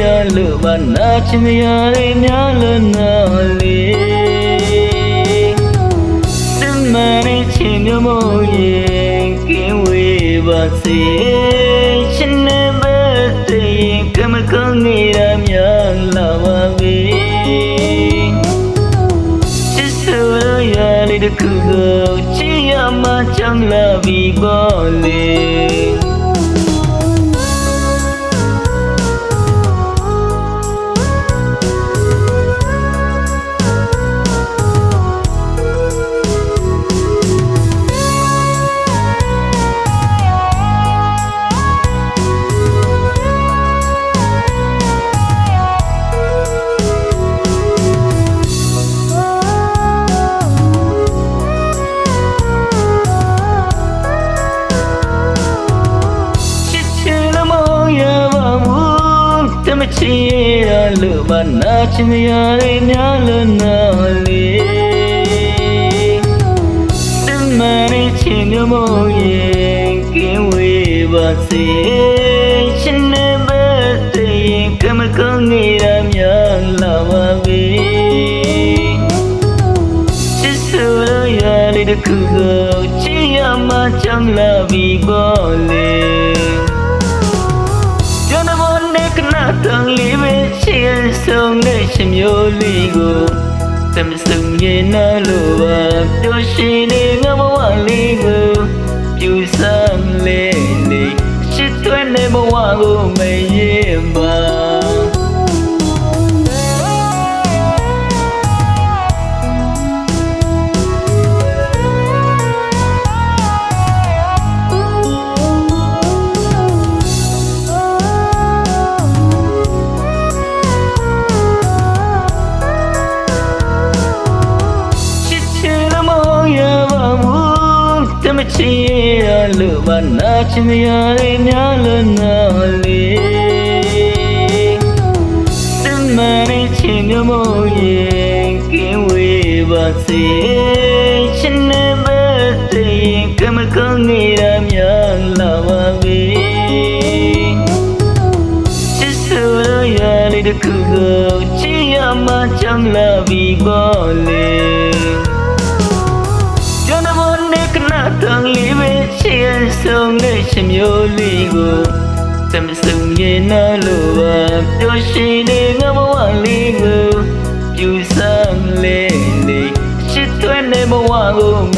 ရလို့ဘာနာချင်ရတဲ့များလို့နာလေစမရချင်မြမို့ရင်ကင်းဝေးပါစေရှင်နေပဲတည်းကမကောင်းနေတာများလာပါပြီချစ်ဆိုရတဲ့ခုကိုချစ်ရမှချမ်းလာပြီပေါ့လေ ချင်ရလို့ဘာနာချင်ရတဲ့များလို့နာလေတမရချင်လို့မရင်ကင်းဝေးပါစေရှင်နေပဲတည်းကမကောင်းနေတာများလာပါပြီချစ်ဆိုရတဲ့တခုကိုချစ်ရမှချမ်းလာပြီပေါ့လေကျွန်တော်မနဲ့ ကနာတန်လေးပဲချစ်ဆုံးတဲ့ရှင်မျိုးလေးကိုသမစုံရင်နာလို့ပါပျော်ရွှင်နေ ဘူးတမချင်ရလို့ဘာနာချင်ရတဲ့များလို့နာလေ လေးပဲချစ်ဆုံးတဲ့ရှင်မျိုးလေးကိုသမစုံရင်နာလို့ပါပျော်ရွှင်နေငါဘဝလေးကိုပြူစမ်းလေးလေးရှစ်သွဲနေဘဝကိုမရ